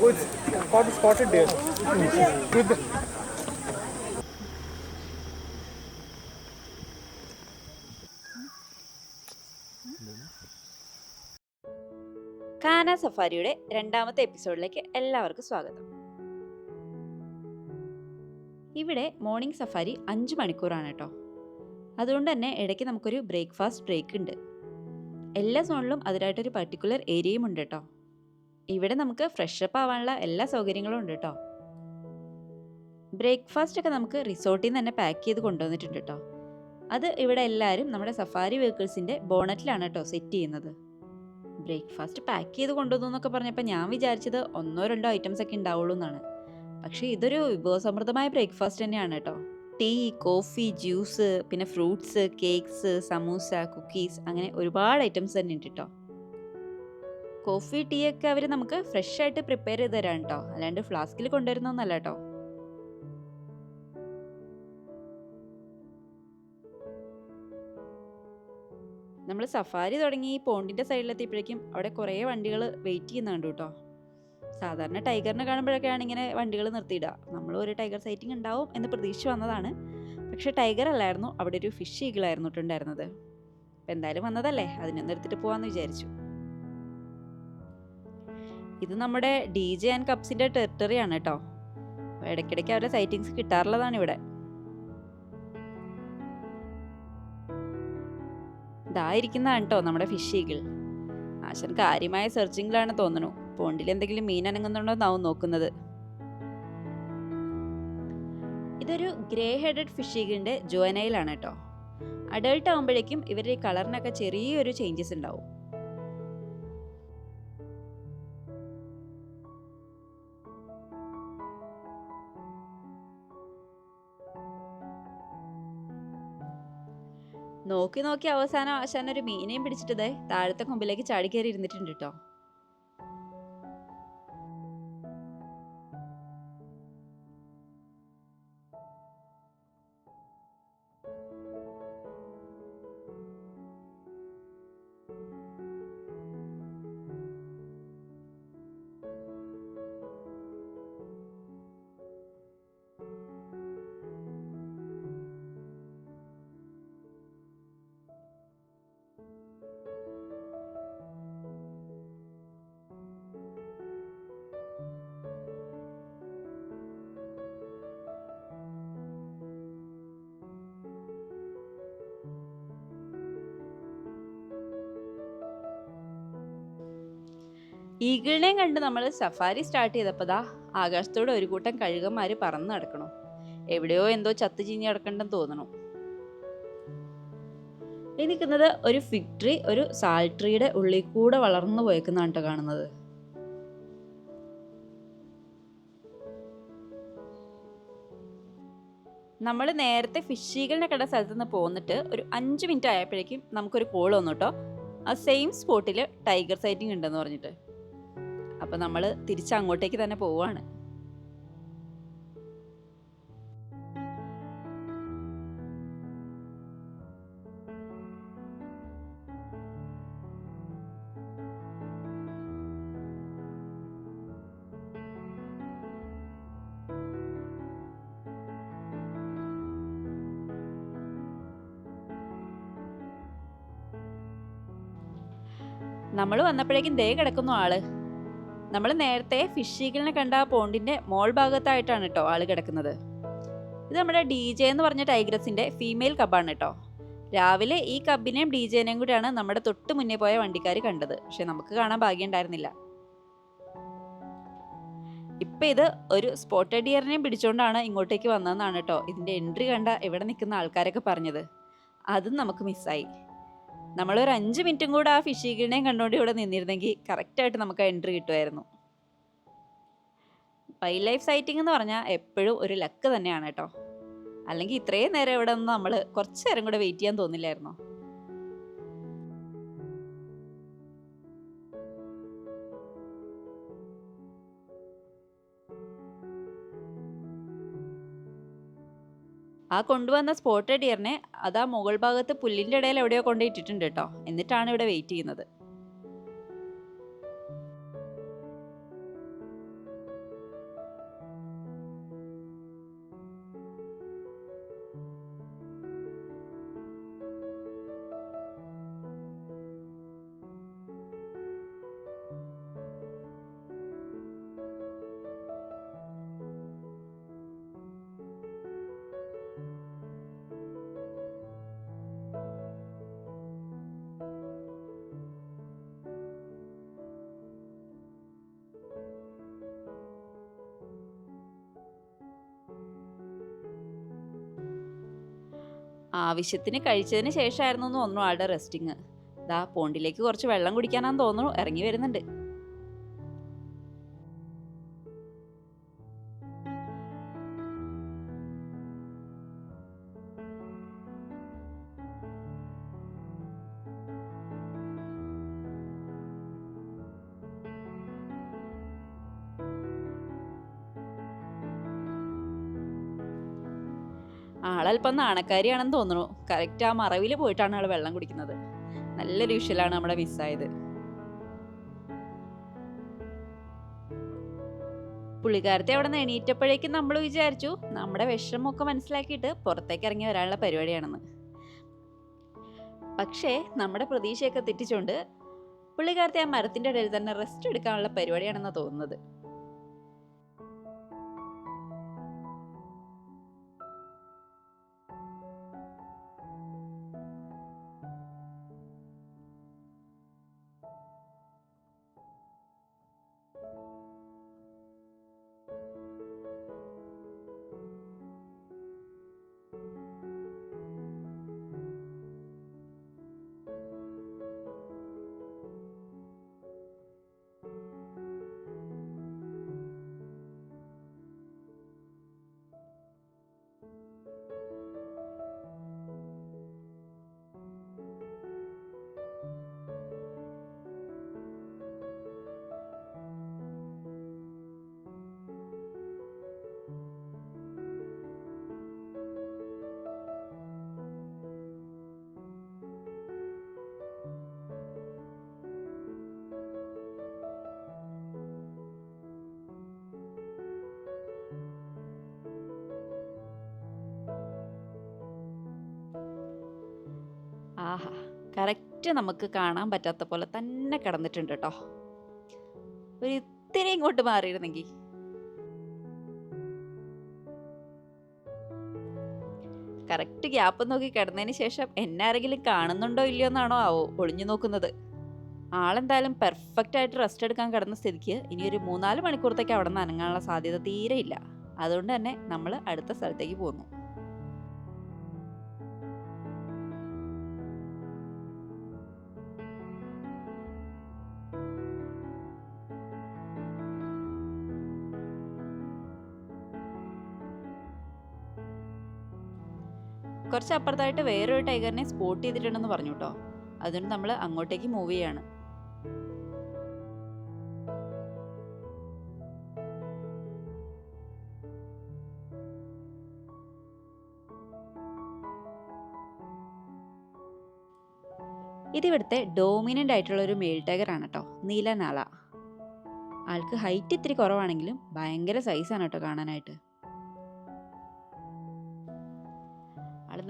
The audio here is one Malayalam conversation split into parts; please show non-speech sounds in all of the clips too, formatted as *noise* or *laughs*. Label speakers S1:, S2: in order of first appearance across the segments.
S1: കാന സഫാരിയുടെ രണ്ടാമത്തെ എപ്പിസോഡിലേക്ക് എല്ലാവർക്കും സ്വാഗതം. ഇവിടെ മോർണിംഗ് സഫാരി അഞ്ച് മണിക്കൂറാണ് കേട്ടോ അതുകൊണ്ട് തന്നെ ഇടയ്ക്ക് നമുക്കൊരു ബ്രേക്ക്ഫാസ്റ്റ് ബ്രേക്ക് ഉണ്ട്. എല്ലാ സോണിലും അതിനായിട്ടൊരു പർട്ടിക്കുലർ ഏരിയയും ഉണ്ട് കേട്ടോ ഇവിടെ നമുക്ക് ഫ്രഷപ്പ് ആവാനുള്ള എല്ലാ സൗകര്യങ്ങളും ഉണ്ട് കേട്ടോ ബ്രേക്ക്ഫാസ്റ്റ് ഒക്കെ നമുക്ക് റിസോർട്ടിൽ നിന്ന് തന്നെ പാക്ക് ചെയ്ത് കൊണ്ടുവന്നിട്ടുണ്ട് കേട്ടോ അത് ഇവിടെ എല്ലാവരും നമ്മുടെ സഫാരി വെഹിക്കിൾസിന്റെ ബോണറ്റിലാണ് കേട്ടോ സെറ്റ് ചെയ്യുന്നത്. ബ്രേക്ക്ഫാസ്റ്റ് പാക്ക് ചെയ്ത് കൊണ്ടുവന്നു എന്നൊക്കെ പറഞ്ഞപ്പോൾ ഞാൻ വിചാരിച്ചത് ഒന്നോ രണ്ടോ ഐറ്റംസ് ഒക്കെ ഉണ്ടാവുള്ളൂ എന്നാണ്. പക്ഷേ ഇതൊരു വിഭവസമൃദ്ധമായ ബ്രേക്ക്ഫാസ്റ്റ് തന്നെയാണ് കേട്ടോ ടീ കോഫി ജ്യൂസ് പിന്നെ ഫ്രൂട്ട്സ് കേക്ക്സ് സമൂസ കുക്കീസ് അങ്ങനെ ഒരുപാട് ഐറ്റംസ് തന്നെ ഉണ്ട് കേട്ടോ കോഫി ടീ ഒക്കെ അവർ നമുക്ക് ഫ്രഷ് ആയിട്ട് പ്രിപ്പയർ ചെയ്ത് തരാം കേട്ടോ അല്ലാണ്ട് ഫ്ലാസ്കിൽ കൊണ്ടുവരുന്നൊന്നല്ല കേട്ടോ നമ്മൾ സഫാരി തുടങ്ങി പോണ്ടിന്റെ സൈഡിലെത്തിയപ്പോഴേക്കും അവിടെ കുറേ വണ്ടികൾ വെയിറ്റ് ചെയ്യുന്നുണ്ട് കേട്ടോ സാധാരണ ടൈഗറിനെ കാണുമ്പോഴൊക്കെയാണ് ഇങ്ങനെ വണ്ടികൾ നിർത്തിയിടുക. നമ്മൾ ഒരു ടൈഗർ സൈറ്റിംഗ് ഉണ്ടാവും എന്ന് പ്രതീക്ഷിച്ച് വന്നതാണ്. പക്ഷേ ടൈഗർ അല്ലായിരുന്നു. അവിടെ ഒരു ഫിഷ് ഈഗിളായിരുന്നു ഉണ്ടായിരുന്നത്. അപ്പം എന്തായാലും വന്നതല്ലേ? അതിനൊന്നെടുത്തിട്ട് പോവാന്ന് വിചാരിച്ചു. ഇത് നമ്മുടെ ഡി ജെ ആൻഡ് കപ്സിന്റെ ടെറിട്ടറിയാണ് കേട്ടോ ഇടയ്ക്കിടയ്ക്ക് അവരുടെ സൈറ്റിങ്സ് കിട്ടാറുള്ളതാണ് ഇവിടെ. ഇതായിരിക്കുന്നതാണ് കേട്ടോ നമ്മുടെ ഫിഷ് ഈഗിൾ ആശൻ കാര്യമായ സെർച്ചിങ്ങിലാണ് തോന്നുന്നു. പോണ്ടിൽ എന്തെങ്കിലും മീൻ അനങ്ങുന്നുണ്ടോ എന്നാവും നോക്കുന്നത്. ഇതൊരു ഗ്രേ ഹെഡഡ് ഫിഷ് ഈഗിളിന്റെ ജോനയിലാണ് കേട്ടോ അഡൾട്ട് ആകുമ്പോഴേക്കും ഇവരുടെ കളറിനൊക്കെ ചെറിയൊരു ചേഞ്ചസ് ഉണ്ടാവും. നോക്കി നോക്കി അവസാനം ആശാൻ ഒരു മീനെയും പിടിച്ചിട്ട് താഴത്തെ കൊമ്പിലേക്ക് ചാടി കയറി ഇരുന്നിട്ടുണ്ട് കേട്ടോ ഈഗിളിനെയും കണ്ട് നമ്മൾ സഫാരി സ്റ്റാർട്ട് ചെയ്തപ്പോൾ ദാ ആകാശത്തോടെ ഒരു കൂട്ടം കഴുകന്മാർ പറന്ന് നടക്കണു. എവിടെയോ എന്തോ ചത്തു ചീഞ്ഞ് കിടക്കണ്ടെന്ന് തോന്നണു. ഈ നിൽക്കുന്നത് ഒരു ഫിഗ് ട്രീ ഒരു സാൾ ട്രീയുടെ ഉള്ളിൽ കൂടെ വളർന്നു പോയേക്കുന്നതാണ് കേട്ടോ കാണുന്നത്. നമ്മൾ നേരത്തെ ഫിഷീകളിനെ കണ്ട സ്ഥലത്ത് നിന്ന് പോന്നിട്ട് ഒരു അഞ്ച് മിനിറ്റ് ആയപ്പോഴേക്കും നമുക്കൊരു കോൾ വന്നു കേട്ടോ ആ സെയിം സ്പോട്ടിൽ ടൈഗർ സൈറ്റിംഗ് ഉണ്ടെന്ന് പറഞ്ഞിട്ട്. അപ്പം നമ്മൾ തിരിച്ച് അങ്ങോട്ടേക്ക് തന്നെ പോവാണ്. നമ്മൾ വന്നപ്പോഴേക്കും ദേ കിടക്കുന്നു ആൾ. നമ്മൾ നേരത്തെ ഫിഷീകളിനെ കണ്ട ആ പോണ്ടിന്റെ മോൾ ഭാഗത്തായിട്ടാണ് കേട്ടോ ആൾ കിടക്കുന്നത്. ഇത് നമ്മുടെ ഡി ജെ എന്ന് പറഞ്ഞ ടൈഗ്രസിന്റെ ഫീമെയിൽ കബാണ് കേട്ടോ രാവിലെ ഈ കബിനെയും ഡി ജെനെയും കൂടിയാണ് നമ്മുടെ തൊട്ട് മുന്നേ പോയ വണ്ടിക്കാർ കണ്ടത്. പക്ഷെ നമുക്ക് കാണാൻ ഭാഗ്യം ഉണ്ടായിരുന്നില്ല. ഇപ്പൊ ഇത് ഒരു സ്പോട്ടഡ് ഡിയറിനെയും പിടിച്ചുകൊണ്ടാണ് ഇങ്ങോട്ടേക്ക് വന്നതെന്നാണ് കേട്ടോ ഇതിന്റെ എൻട്രി കണ്ട ഇവിടെ നിൽക്കുന്ന ആൾക്കാരൊക്കെ പറഞ്ഞത്. അതും നമുക്ക് മിസ്സായി. നമ്മളൊരു അഞ്ച് മിനിറ്റും കൂടെ ആ ഫിഷീഗിളിനെയും കണ്ടുകൊണ്ട് ഇവിടെ നിന്നിരുന്നെങ്കിൽ കറക്റ്റായിട്ട് നമുക്ക് എൻട്രി കിട്ടുമായിരുന്നു. വൈൽഡ് ലൈഫ് സൈറ്റിംഗ് എന്ന് പറഞ്ഞാൽ എപ്പോഴും ഒരു ലക്ക് തന്നെയാണ് കേട്ടോ. അല്ലെങ്കിൽ ഇത്രയും നേരം ഇവിടെ നിന്ന് നമ്മൾ കുറച്ച് നേരം കൂടെ വെയിറ്റ് ചെയ്യാൻ തോന്നില്ലായിരുന്നോ? ആ കൊണ്ടുവന്ന സ്പോട്ടഡ് ഡിയറിനെ അതാ മുകൾ ഭാഗത്ത് പുല്ലിന്റെ ഇടയിൽ എവിടെയോ കൊണ്ടുപോയിട്ടിട്ടുണ്ട് കേട്ടോ. എന്നിട്ടാണ് ഇവിടെ വെയിറ്റ് ചെയ്യുന്നത്. ആവശ്യത്തിന് കഴിച്ചതിന് ശേഷമായിരുന്നു ഒന്നും ആളുടെ റെസ്റ്റിങ് ദാ പോണ്ടിലേക്ക് കുറച്ച് വെള്ളം കുടിക്കാനാന്ന് തോന്നുന്നു. ഇറങ്ങി വരുന്നുണ്ട്. ആളല്പം നാണക്കാരിയാണെന്ന് തോന്നുന്നു. കറക്റ്റ് ആ മറവിൽ പോയിട്ടാണ് ആൾ വെള്ളം കുടിക്കുന്നത്. നല്ലൊരു വിഷ്വലാണ് നമ്മുടെ മിസ്സായത് പുള്ളിക്കാരത്തെ അവിടെ നിന്ന് എണീറ്റപ്പോഴേക്കും നമ്മൾ വിചാരിച്ചു നമ്മുടെ വിഷമമൊക്കെ മനസ്സിലാക്കിയിട്ട് പുറത്തേക്ക് ഇറങ്ങി വരാനുള്ള പരിപാടിയാണെന്ന്. പക്ഷേ നമ്മുടെ പ്രതീക്ഷയൊക്കെ തെറ്റിച്ചുകൊണ്ട് പുള്ളിക്കാരത്തെ ആ മരത്തിന്റെ ഇടയിൽ തന്നെ റെസ്റ്റ് എടുക്കാനുള്ള പരിപാടിയാണെന്നാണ് തോന്നുന്നത്. കറക്റ്റ് നമുക്ക് കാണാൻ പറ്റാത്ത പോലെ തന്നെ കിടന്നിട്ടുണ്ട് കേട്ടോ ഒരു ഇത്തിരി ഇങ്ങോട്ട് മാറിയിരുന്നെങ്കിൽ കറക്റ്റ് ഗ്യാപ്പ് നോക്കി കിടന്നതിന് ശേഷം എന്നെ ആരെങ്കിലും കാണുന്നുണ്ടോ ഇല്ലയോ എന്നാണോ ആവോ ഒളിഞ്ഞു നോക്കുന്നത്. ആളെന്തായാലും പെർഫെക്റ്റ് ആയിട്ട് റെസ്റ്റ് എടുക്കാൻ കിടന്ന സ്ഥിതിക്ക് ഇനി ഒരു മൂന്നാൽ മണിക്കൂറത്തേക്ക് അവിടെ നിന്ന് അനങ്ങാനുള്ള സാധ്യത തീരെ ഇല്ല. അതുകൊണ്ട് തന്നെ നമ്മൾ അടുത്ത സ്ഥലത്തേക്ക് പോന്നു കുറച്ച് അപ്പുറത്തായിട്ട് വേറൊരു ടൈഗറിനെ സ്പോട്ട് ചെയ്തിട്ടുണ്ടെന്ന് പറഞ്ഞു കേട്ടോ അതുകൊണ്ട് നമ്മൾ അങ്ങോട്ടേക്ക് മൂവ് ചെയ്യാണ്. ഇതിവിടുത്തെ ഡോമിനന്റ് ആയിട്ടുള്ള ഒരു മെയിൽ ടൈഗർ ആണ് കേട്ടോ നീലനാള ആൾക്ക് ഹൈറ്റ് ഇത്തിരി കുറവാണെങ്കിലും ഭയങ്കര സൈസാണ് കേട്ടോ കാണാനായിട്ട്.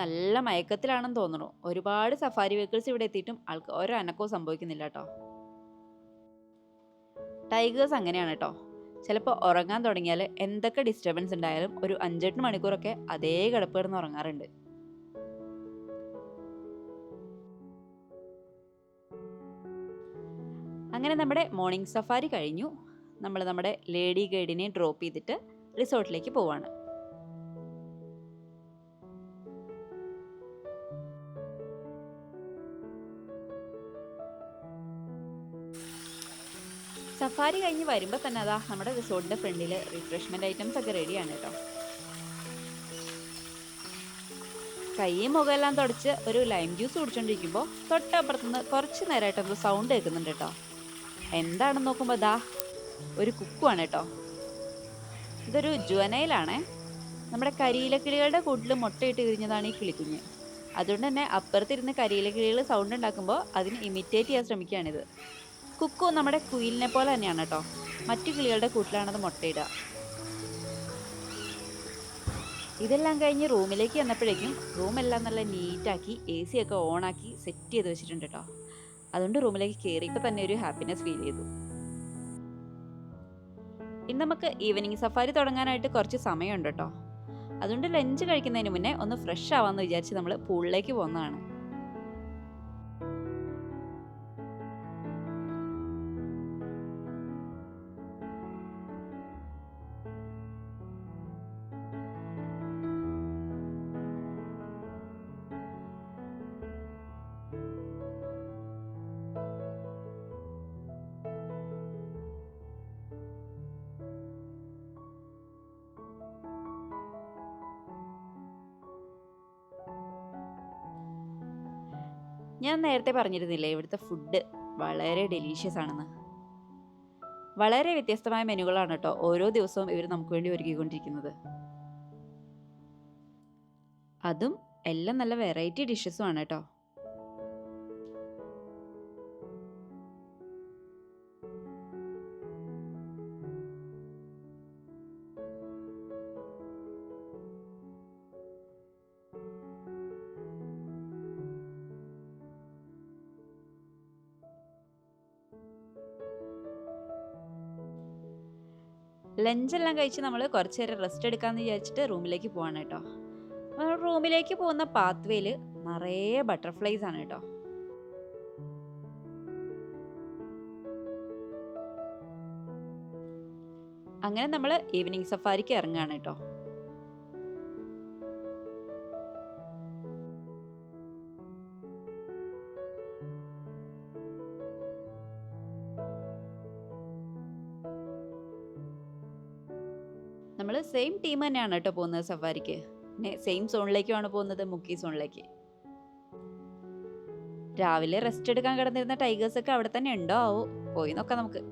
S1: നല്ല മയക്കത്തിലാണെന്ന് തോന്നുന്നു. ഒരുപാട് സഫാരി വെഹിക്കിൾസ് ഇവിടെ എത്തിയിട്ടും ആൾക്ക് ഒരു അനക്കവും സംഭവിക്കുന്നില്ല കേട്ടോ. ടൈഗേഴ്സ് അങ്ങനെയാണ് കേട്ടോ. ചിലപ്പോൾ ഉറങ്ങാൻ തുടങ്ങിയാൽ എന്തൊക്കെ ഡിസ്റ്റർബൻസ് ഉണ്ടായാലും ഒരു അഞ്ചെട്ട് മണിക്കൂറൊക്കെ അതേ കിടപ്പ് കിടന്ന് ഉറങ്ങാറുണ്ട്. അങ്ങനെ നമ്മുടെ മോർണിംഗ് സഫാരി കഴിഞ്ഞു. നമ്മൾ നമ്മുടെ ലേഡി ഗൈഡിനെ ഡ്രോപ്പ് ചെയ്തിട്ട് റിസോർട്ടിലേക്ക് പോവാണ്. സഫാരി കഴിഞ്ഞ് വരുമ്പോൾ തന്നെ അതാ നമ്മുടെ റിസോർട്ടിന്റെ ഫ്രണ്ടിൽ റിഫ്രഷ്മെന്റ് ഐറ്റംസ് ഒക്കെ റെഡിയാണ് കേട്ടോ കൈയും മുഖമെല്ലാം തുടച്ച് ഒരു ലൈം ജ്യൂസ് കുടിച്ചോണ്ടിരിക്കുമ്പോൾ തൊട്ടപ്പുറത്തുനിന്ന് കുറച്ച് നേരമായിട്ട് എന്തോ സൗണ്ട് കേൾക്കുന്നുണ്ട് കേട്ടോ എന്താണെന്ന് നോക്കുമ്പോൾ ദാ ഒരു കുക്കുവാണ് കേട്ടോ ഇതൊരു ജുവനയിലാണേ നമ്മുടെ കരിയിലക്കിളികളുടെ കൂട്ടിൽ മുട്ടയിട്ട് വിരിഞ്ഞതാണ് ഈ കിളിക്കുഞ്ഞ്. അതുകൊണ്ട് തന്നെ അപ്പുറത്തിരുന്ന് കരിയിലക്കിളികൾ സൗണ്ട് ഉണ്ടാക്കുമ്പോൾ അതിന് ഇമിറ്റേറ്റ് ചെയ്യാൻ ശ്രമിക്കുകയാണിത്. കുക്കു നമ്മുടെ കുയിലിനെ പോലെ തന്നെയാണ് കേട്ടോ. മറ്റു കിളികളുടെ കൂട്ടിലാണത് മുട്ടയിടുക ഇതെല്ലാം കഴിഞ്ഞ് റൂമിലേക്ക് വന്നപ്പോഴേക്കും റൂമെല്ലാം നല്ല നീറ്റാക്കി എ സി ഒക്കെ ഓണാക്കി സെറ്റ് ചെയ്ത് വെച്ചിട്ടുണ്ട് കേട്ടോ. അതുകൊണ്ട് റൂമിലേക്ക് കയറിയപ്പോൾ തന്നെ ഒരു ഹാപ്പിനെസ് ഫീൽ ചെയ്തു. ഇന്ന് നമുക്ക് ഈവനിങ് സഫാരി തുടങ്ങാനായിട്ട് കുറച്ച് സമയമുണ്ട് കേട്ടോ. അതുകൊണ്ട് ലഞ്ച് കഴിക്കുന്നതിന് മുന്നേ ഒന്ന് ഫ്രഷ് ആവാമെന്ന് വിചാരിച്ച് നമ്മൾ പൂളിലേക്ക് പോകുന്നതാണ്. ഞാൻ നേരത്തെ പറഞ്ഞിരുന്നില്ലേ ഇവിടുത്തെ ഫുഡ് വളരെ ഡെലീഷ്യസ് ആണെന്ന്. വളരെ വ്യത്യസ്തമായ മെനുകളാണ് കേട്ടോ ഓരോ ദിവസവും ഇവർ നമുക്ക് വേണ്ടി ഒരുക്കിക്കൊണ്ടിരിക്കുന്നത്. അതും എല്ലാം നല്ല വെറൈറ്റി ഡിഷസും ആണ് കേട്ടോ ലഞ്ചെല്ലാം കഴിച്ച് നമ്മൾ കുറച്ച് നേരം റെസ്റ്റ് എടുക്കാമെന്ന് വിചാരിച്ചിട്ട് റൂമിലേക്ക് പോവാണ് കേട്ടോ. റൂമിലേക്ക് പോകുന്ന പാത്വേയിൽ നിറയെ ബട്ടർഫ്ലൈസ് ആണ് കേട്ടോ. അങ്ങനെ നമ്മൾ ഈവനിങ് സഫാരിക്ക് ഇറങ്ങുകയാണ് കേട്ടോ. ടീം തന്നെയാണ് കേട്ടോ പോകുന്നത് സഫാരിക്ക്. സെയിം സോണിലേക്കുമാണ് പോകുന്നത് മുക്കി സോണിലേക്ക് രാവിലെ റെസ്റ്റ് എടുക്കാൻ കിടന്നിരുന്ന ടൈഗേഴ്സ് ഒക്കെ അവിടെ തന്നെ ഉണ്ടോ? ആവോ പോയി നോക്കാം നമുക്ക്.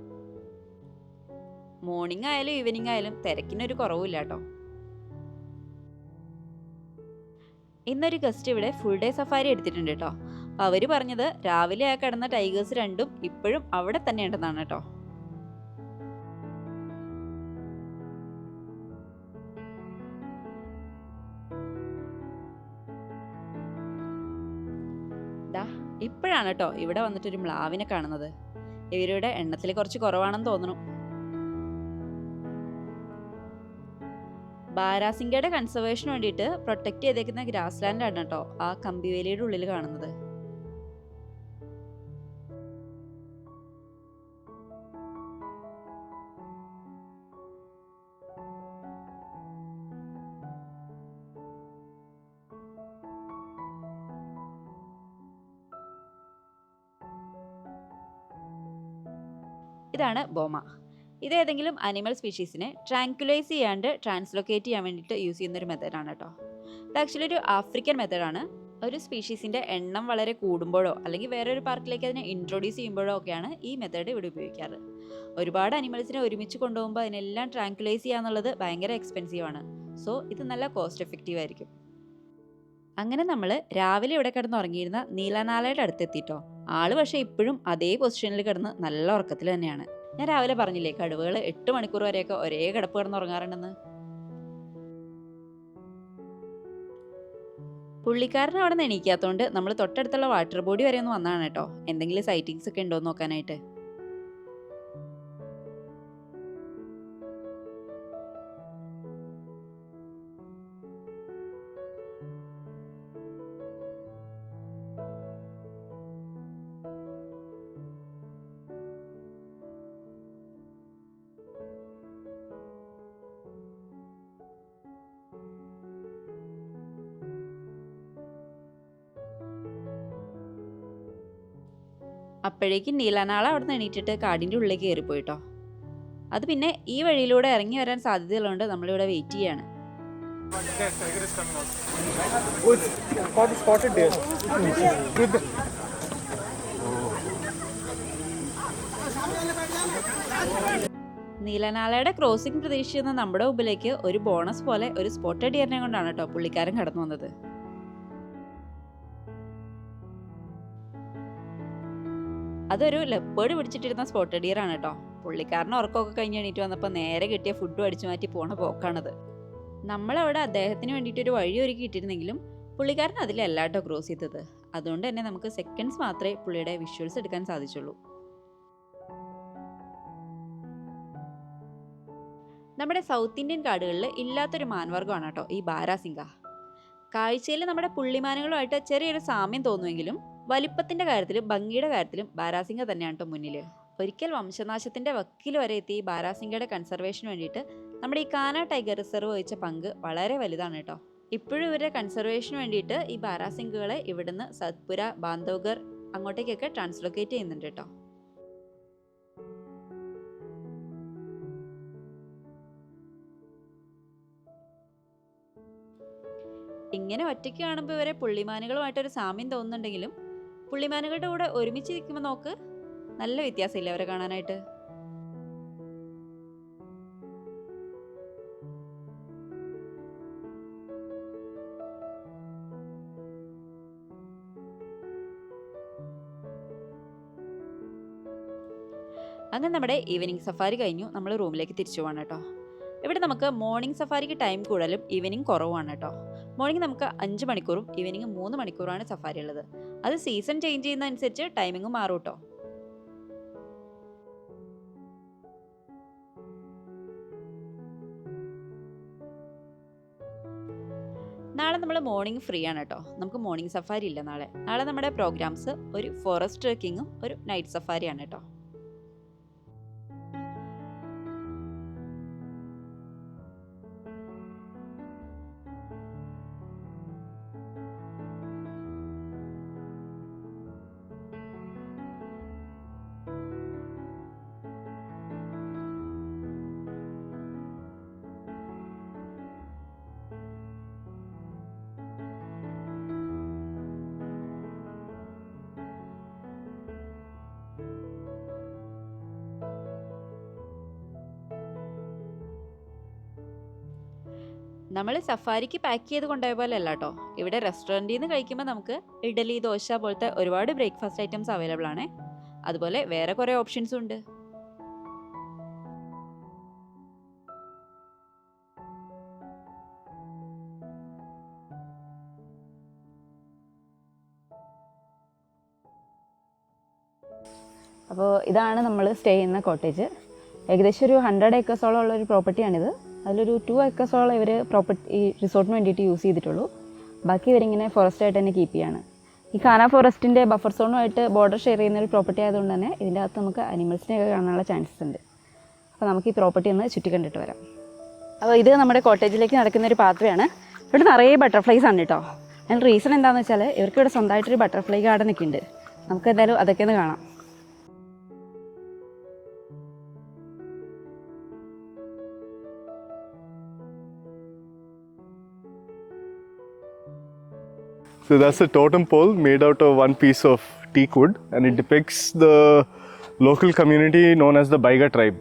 S1: മോർണിംഗ് ആയാലും ഈവനിങ് ആയാലും തിരക്കിനൊരു കുറവില്ല കേട്ടോ. ഇന്നൊരു ഗസ്റ്റ് ഇവിടെ ഫുൾ ഡേ സഫാരി എടുത്തിട്ടുണ്ട് കേട്ടോ. അവർ പറഞ്ഞത് രാവിലെ ആ കിടന്ന ടൈഗേഴ്സ് രണ്ടും ഇപ്പോഴും അവിടെ തന്നെ ഉണ്ടെന്നാണ് കേട്ടോ. ഇപ്പോഴാണ് കേട്ടോ ഇവിടെ വന്നിട്ട് ഒരു മ്ലാവിനെ കാണുന്നത്. ഇവരുടെ എണ്ണത്തിൽ കുറച്ച് കുറവാണെന്ന് തോന്നുന്നു. ബാരാസിംഗയുടെ കൺസർവേഷന് വേണ്ടിയിട്ട് പ്രൊട്ടക്ട് ചെയ്തേക്കുന്ന ഗ്രാസ് ലാൻഡാണ് കേട്ടോ ആ കമ്പിവേലിയുടെ ഉള്ളിൽ കാണുന്നത്. ഇതാണ് ബോമ. ഇത് ഏതെങ്കിലും അനിമൽ സ്പീഷീസിനെ ട്രാങ്കുലൈസ് ചെയ്യാണ്ട് ട്രാൻസ്ലൊക്കേറ്റ് ചെയ്യാൻ വേണ്ടിയിട്ട് യൂസ് ചെയ്യുന്ന ഒരു മെത്തേഡാണ് കേട്ടോ. ഇത് ആക്ച്വലി ഒരു ആഫ്രിക്കൻ മെത്തേഡാണ്. ഒരു സ്പീഷീസിന്റെ എണ്ണം വളരെ കൂടുമ്പോഴോ അല്ലെങ്കിൽ വേറെ ഒരു പാർക്കിലേക്ക് അതിനെ ഇൻട്രൊഡ്യൂസ് ചെയ്യുമ്പോഴോ ഒക്കെയാണ് ഈ മെത്തേഡ് ഇവിടെ ഉപയോഗിക്കാറ്. ഒരുപാട് അനിമൽസിനെ ഒരുമിച്ച് കൊണ്ടുപോകുമ്പോൾ അതിനെല്ലാം ട്രാങ്കുലൈസ് ചെയ്യാന്നുള്ളത് ഭയങ്കര എക്സ്പെൻസീവ് ആണ്. സോ ഇത് നല്ല കോസ്റ്റ് എഫക്റ്റീവ് ആയിരിക്കും. അങ്ങനെ നമ്മൾ രാവിലെ ഇവിടെ കിടന്ന് ഉറങ്ങിയിരുന്ന നീലനാലയുടെ അടുത്തെത്തിട്ടോ ആൾ പക്ഷേ ഇപ്പോഴും അതേ പൊസിഷനിൽ കിടന്ന് നല്ല ഉറക്കത്തിൽ തന്നെയാണ്. ഞാൻ രാവിലെ പറഞ്ഞില്ലേ കടുവകൾ എട്ട് മണിക്കൂർ വരെയൊക്കെ ഒരേ കിടപ്പ് കിടന്ന് ഉറങ്ങാറുണ്ടെന്ന്? പുള്ളിക്കാരൻ അവിടെ നിന്ന് എണീക്കാത്തതുകൊണ്ട് നമ്മൾ തൊട്ടടുത്തുള്ള വാട്ടർ ബോഡി വരെ ഒന്ന് വന്നതാണ് കേട്ടോ. എന്തെങ്കിലും സൈറ്റിങ്സ് ഒക്കെ ഉണ്ടോ എന്ന് നോക്കാനായിട്ട്. അപ്പോഴേക്കും നീലനാള അവിടെ നിന്ന് എണീറ്റിട്ട് കാടിന്റെ ഉള്ളിലേക്ക് കയറിപ്പോയിട്ടോ. അത് പിന്നെ ഈ വഴിയിലൂടെ ഇറങ്ങി വരാൻ സാധ്യതയുള്ളതുകൊണ്ട് നമ്മളിവിടെ വെയിറ്റ് ചെയ്യാണ്. നീലനാളയുടെ ക്രോസിംഗ് പ്രതീക്ഷിക്കുന്ന നമ്മുടെ മുമ്പിലേക്ക് ഒരു ബോണസ് പോലെ ഒരു സ്പോട്ടഡ് ഡിയറിനെ കൊണ്ടാണ് കേട്ടോ പുള്ളിക്കാരൻ കടന്നു വന്നത്. അതൊരു ലെപ്പേഡ് പിടിച്ചിട്ടിരുന്ന സ്പോട്ടഡ് ഡിയർ ആണ് കേട്ടോ. പുള്ളിക്കാരൻ ഉറക്കമൊക്കെ കഴിഞ്ഞ് എണീറ്റ് വന്നപ്പോൾ നേരെ കിട്ടിയ ഫുഡ് അടിച്ചു മാറ്റി പോണ പോക്കാണത്. നമ്മളവിടെ അദ്ദേഹത്തിന് വേണ്ടിയിട്ട് ഒരു വഴി ഒരുക്കിയിട്ടിരുന്നെങ്കിലും പുള്ളിക്കാരൻ അതിലല്ലാട്ടോ ക്രോസ് ചെയ്തത്. അതുകൊണ്ട് തന്നെ നമുക്ക് സെക്കൻഡ്സ് മാത്രമേ പുള്ളിയുടെ വിഷ്വൽസ് എടുക്കാൻ സാധിച്ചുള്ളൂ. നമ്മുടെ സൗത്ത് ഇന്ത്യൻ കാടുകളിൽ ഇല്ലാത്തൊരു മാൻവർഗമാണ് കേട്ടോ ഈ ബാരാസിംഗ കാഴ്ചയിൽ നമ്മുടെ പുള്ളിമാനുകളുമായിട്ട് ചെറിയൊരു സാമ്യം തോന്നുമെങ്കിലും വലിപ്പത്തിന്റെ കാര്യത്തിലും ഭംഗിയുടെ കാര്യത്തിലും ബാരാസിംഗ തന്നെയാണ് കേട്ടോ മുന്നിൽ. ഒരിക്കൽ വംശനാശത്തിന്റെ വക്കിൽ വരെ എത്തി ഈ ബാരാസിംഗയുടെ കൺസർവേഷന് വേണ്ടിയിട്ട് നമ്മുടെ ഈ കാന ടൈഗർ റിസർവ് വഹിച്ച പങ്ക് വളരെ വലുതാണ് കേട്ടോ ഇപ്പോഴും ഇവരുടെ കൺസർവേഷന് വേണ്ടിയിട്ട് ഈ ബാരാസിംഗുകളെ ഇവിടുന്ന് സത്പുര ബാന്ധവഗർ അങ്ങോട്ടേക്കൊക്കെ ട്രാൻസ്ലൊക്കേറ്റ് ചെയ്യുന്നുണ്ട് കേട്ടോ ഇങ്ങനെ ഒറ്റയ്ക്ക് കാണുമ്പോൾ ഇവരെ പുള്ളിമാനുകളുമായിട്ടൊരു സാമ്യം തോന്നുന്നുണ്ടെങ്കിലും പുള്ളിമാനുകളുടെ കൂടെ ഒരുമിച്ച് നിൽക്കുമ്പോൾ നോക്ക്. നല്ല വ്യത്യാസമില്ല അവരെ കാണാനായിട്ട്? അങ്ങനെ നമ്മുടെ ഈവനിങ് സഫാരി കഴിഞ്ഞു. നമ്മൾ റൂമിലേക്ക് തിരിച്ചു പോകണം കേട്ടോ. ഇവിടെ നമുക്ക് മോർണിംഗ് സഫാരിക്ക് ടൈം കൂടുതലും ഈവനിങ് കുറവാണ് കേട്ടോ. മോർണിംഗ് നമുക്ക് അഞ്ച് മണിക്കൂറും ഈവനിങ് മൂന്ന് മണിക്കൂറുമാണ് സഫാരി ഉള്ളത്. അത് സീസൺ ചേഞ്ച് ചെയ്യുന്ന അനുസരിച്ച് ടൈമിംഗ് മാറും കേട്ടോ നാളെ നമ്മൾ മോർണിംഗ് ഫ്രീ ആണ് കേട്ടോ നമുക്ക് മോർണിംഗ് സഫാരി ഇല്ല നാളെ. നാളെ നമ്മുടെ പ്രോഗ്രാംസ് ഒരു ഫോറസ്റ്റ് ട്രക്കിങ്ങും ഒരു നൈറ്റ് സഫാരിയാണ് കേട്ടോ നമ്മൾ സഫാരിക്ക് പാക്ക് ചെയ്ത് കൊണ്ടുപോയ പോലെ അല്ല കേട്ടോ ഇവിടെ റെസ്റ്റോറന്റിൽ നിന്ന് കഴിക്കുമ്പോൾ നമുക്ക് ഇഡലി ദോശ പോലത്തെ ഒരുപാട് ബ്രേക്ക്ഫാസ്റ്റ് ഐറ്റംസ് അവൈലബിൾ ആണ്. അതുപോലെ വേറെ കുറേ ഓപ്ഷൻസും ഉണ്ട്.
S2: അപ്പോൾ ഇതാണ് നമ്മൾ സ്റ്റേ ചെയ്യുന്ന കോട്ടേജ് ഏകദേശം ഒരു ഹൺഡ്രഡ് ഏക്കേഴ്സോളം ഉള്ള ഒരു പ്രോപ്പർട്ടിയാണിത് അതിലൊരു ടു ഏക്കേഴ്സോളം ഇവർ പ്രോപ്പർട്ടി ഈ റിസോർട്ടിന് വേണ്ടിയിട്ട് യൂസ് ചെയ്തിട്ടുള്ളൂ. ബാക്കി ഇവരിങ്ങനെ ഫോറസ്റ്റ് ആയിട്ട് തന്നെ കീപ്പ് ചെയ്യാണ്. ഈ കാന ഫോറസ്റ്റിന്റെ ബഫർ സോണുമായിട്ട് ബോർഡർ ഷെയർ ചെയ്യുന്ന ഒരു പ്രോപ്പർട്ടി ആയതുകൊണ്ട് തന്നെ ഇതിന്റെ അകത്ത് നമുക്ക് അനിമൽസിനെയൊക്കെ കാണാനുള്ള ചാൻസസ് ഉണ്ട്. അപ്പോൾ നമുക്ക് ഈ പ്രോപ്പർട്ടി ഒന്ന് ചുറ്റി കണ്ടിട്ട് വരാം. അപ്പോൾ ഇത് നമ്മുടെ കോട്ടേജിലേക്ക് നടക്കുന്ന ഒരു പാത്രയാണ് ഇവിടെ നിറയെ ബട്ടർഫ്ലൈസ് ആണ് കേട്ടോ അതിന് റീസൺ എന്താണെന്ന് വെച്ചാൽ ഇവർക്ക് ഇവിടെ സ്വന്തമായിട്ടൊരു ബട്ടർഫ്ലൈ ഗാർഡനൊക്കെ ഉണ്ട്. നമുക്ക് എന്തായാലും അതൊക്കെ ഒന്ന് കാണാം.
S3: So that's a totem pole made out of one piece of teak wood, and it depicts the local community known as the Baiga tribe,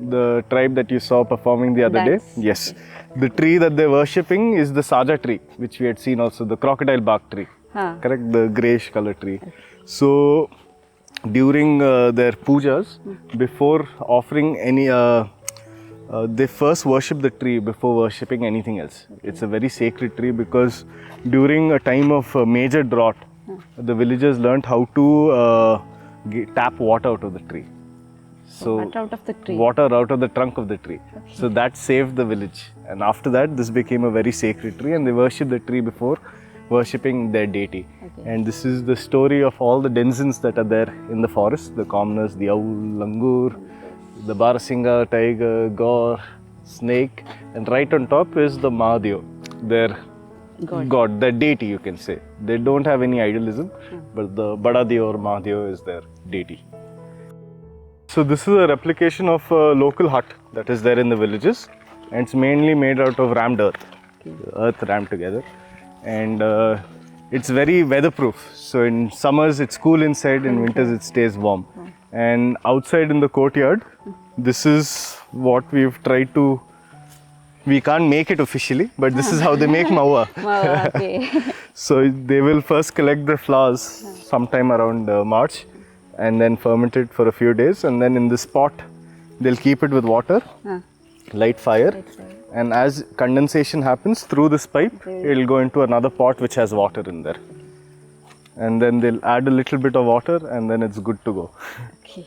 S3: the tribe that you saw performing the other day. Yes, the tree that they're worshipping is the saja tree, which we had seen also, the crocodile bark tree.
S2: Ah.
S3: Correct, the grayish color tree. So during uh, their pujas, before offering any. Uh, uh, they first worship the tree before worshipping anything else. It's a very sacred tree because during a time of uh, major drought, the villagers learned how to uh, g- tap water out of the tree. So
S2: Water out of the tree.
S3: water out of the trunk of the tree. So that saved the village. And after that, this became a very sacred tree, and they worship the tree before worshipping their deity.
S2: Okay.
S3: And this is the story of all the denizens that are there in the forest the commoners, the owl, langur, the barasinga, tiger, gaur, snake, and right on top is the Mahadev, their
S2: God.
S3: god, their deity, you can say. They don't have any idealism, hmm. but the Badadev or Mahadev is their deity. So this is a replication of a local hut that is there in the villages, and it's mainly made out of rammed earth, earth rammed together, and uh, it's very weatherproof. So in summers it's cool inside, in hmm. winters it stays warm. Hmm. And outside in the courtyard, this is what we've tried to. We can't make it officially, but this is how they make *laughs* mawa.
S2: Wow, okay. *laughs*
S3: So they will first collect the flowers sometime around uh, March and then ferment it for a few days and then in this pot they'll keep it with water,
S2: Ah.
S3: light fire and as condensation happens through this pipe it'll go into another pot which has water in there. And then they'll add a little bit of water and then it's good to go.
S2: okay.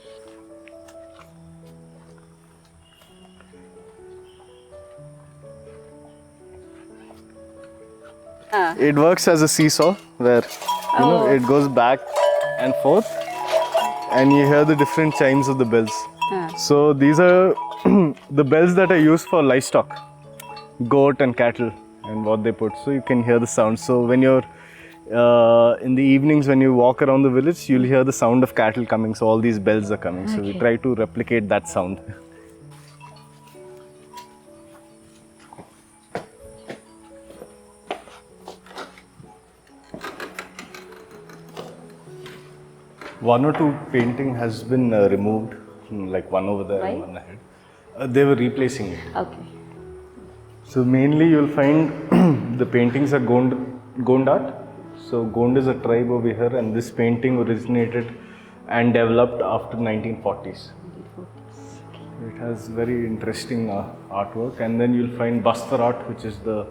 S2: Ah,
S3: It works as a seesaw where you know
S2: Oh.
S3: it goes back and forth and you hear the different chimes of the bells.
S2: ah.
S3: So these are *clears throat* the bells that are used for livestock, goat and cattle, and what they put. So you can hear the sound. So when you're uh, in the evenings when you walk around the village, you'll hear the sound of cattle coming. So all these bells are coming. So we try to replicate that sound. One or two painting has been uh, removed, hmm, like one over there and one ahead. Uh, they were replacing it.
S2: Okay.
S3: So mainly you'll find *clears throat* the paintings are Gond- Gondat so Gond is a tribe over here and this painting originated and developed after 1940s. It has very interesting uh, artwork and then you'll find Bastar art which is the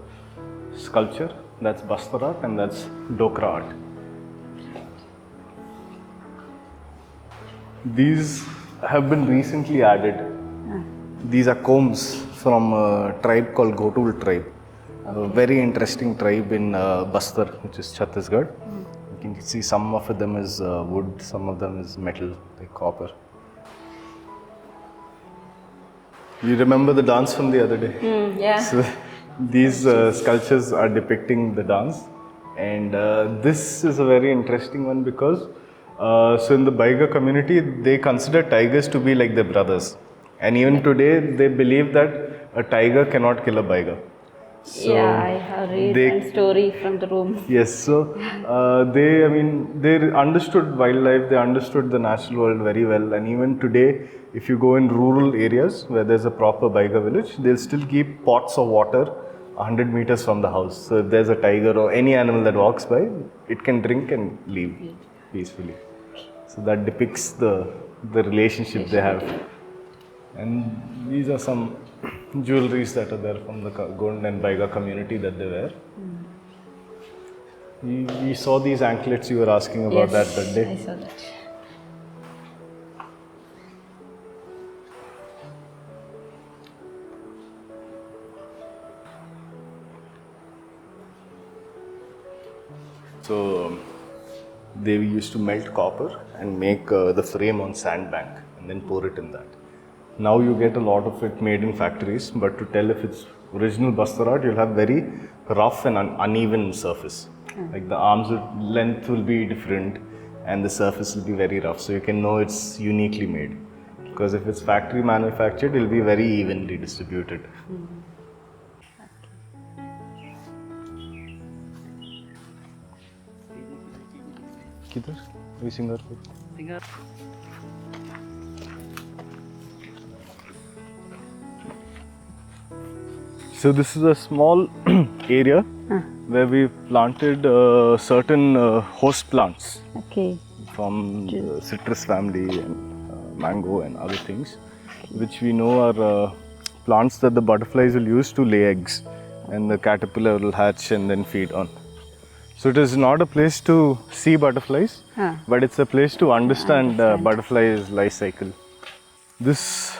S3: sculpture. That's Bastar art and that's Dokra art. These have been recently added. These are combs from a tribe called Gotul tribe. A very interesting tribe in uh, Bastar, which is Chhattisgarh. You can see some of them is uh, wood, some of them is metal, like copper. You remember the dance from the other day? So these uh, sculptures are depicting the dance, and uh, this is a very interesting one because uh, so in the Baiga community they consider tigers to be like their brothers, and even today they believe that a tiger cannot kill a Baiga. So
S2: yeah, I have read
S3: they-
S2: one story from the room.
S3: Yes, so uh, they, I mean, they understood wildlife, they understood the natural world very well, and even today, if you go in rural areas where there's a proper Baiga village, they'll still keep pots of water 100 meters from the house. So if there's a tiger or any animal that walks by, it can drink and leave peacefully. So that depicts the, the relationship they have. And these are some jewelries that are there from the Ka- Gond and Baiga community that they wear. We, we saw these anklets you were asking about that that day.
S2: I saw that.
S3: So um, they used to melt copper and make uh, the frame on sandbank and then pour it in that. Now you get a lot of it made in factories, but to tell if it's original Bastar art, you'll have very rough and un- uneven surface. Like the arms will- length will be different and the surface will be very rough, so you can know it's uniquely made. Because if it's factory manufactured, it'll be very evenly distributed. किधर वही Singapore So this is a small *clears throat* area where we planted uh, certain uh, host plants
S2: Okay.
S3: from the citrus family and uh, mango and other things, which we know are uh, plants that the butterflies will use to lay eggs, and the caterpillar will hatch and then feed on. So it is not a place to see butterflies,
S2: Huh.
S3: but it's a place to understand uh, butterflies' life cycle. This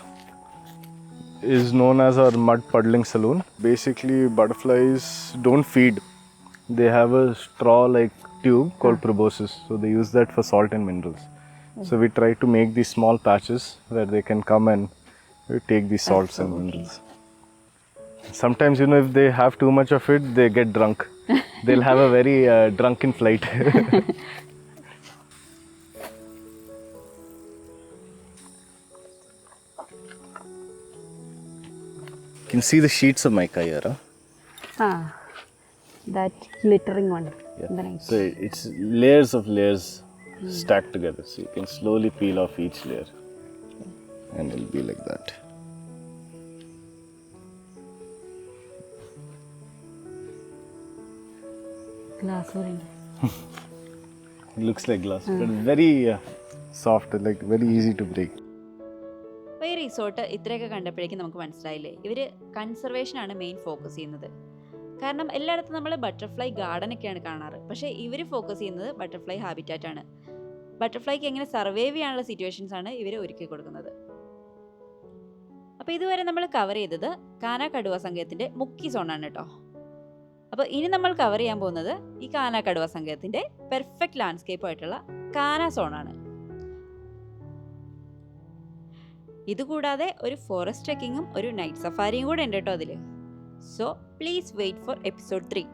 S3: is known as our mud puddling saloon. Basically, butterflies don't feed. They have a straw-like tube called proboscis. So they use that for salt and minerals. So we try to make these small patches where they can come and take these salts and minerals. Sometimes, you know, if they have too much of it, they get drunk. *laughs* They'll have a very uh, drunken flight. *laughs* can see the sheets of mica here. Huh?
S2: Ah, that glittering one. The night.
S3: So it's layers of layers stacked together. So you can slowly peel off each layer. And it'll be like that.
S2: Glass orange. *laughs*
S3: It looks like glass, but very uh, soft, like very easy to break.
S1: അപ്പോൾ ഈ റിസോർട്ട് ഇത്രയൊക്കെ കണ്ടപ്പോഴേക്കും നമുക്ക് മനസ്സിലായില്ലേ? ഇവർ കൺസർവേഷനാണ് മെയിൻ ഫോക്കസ് ചെയ്യുന്നത്. കാരണം എല്ലായിടത്തും നമ്മൾ ബട്ടർഫ്ലൈ ഗാർഡൻ ഒക്കെയാണ് കാണാറ്. പക്ഷേ ഇവർ ഫോക്കസ് ചെയ്യുന്നത് ബട്ടർഫ്ലൈ ഹാബിറ്റാറ്റ് ആണ്. ബട്ടർഫ്ലൈക്ക് എങ്ങനെ സർവൈവ് ചെയ്യാനുള്ള സിറ്റുവേഷൻസ് ആണ് ഇവർ ഒരുക്കി കൊടുക്കുന്നത്. അപ്പോൾ ഇതുവരെ നമ്മൾ കവർ ചെയ്തത് കാന കടുവ സംഘത്തിന്റെ മുക്കി സോണാണ് കേട്ടോ. അപ്പോൾ ഇനി നമ്മൾ കവർ ചെയ്യാൻ പോകുന്നത് ഈ കാന കടുവ സംഘത്തിന്റെ പെർഫെക്റ്റ് ലാൻഡ്സ്കേപ്പ് ആയിട്ടുള്ള കാന സോണാണ് ഇതുകൂടാതെ ഒരു ഫോറസ്റ്റ് ട്രെക്കിങ്ങും ഒരു നൈറ്റ് സഫാരിയും കൂടെ ഉണ്ട് കേട്ടോ അതിൽ so please wait for episode three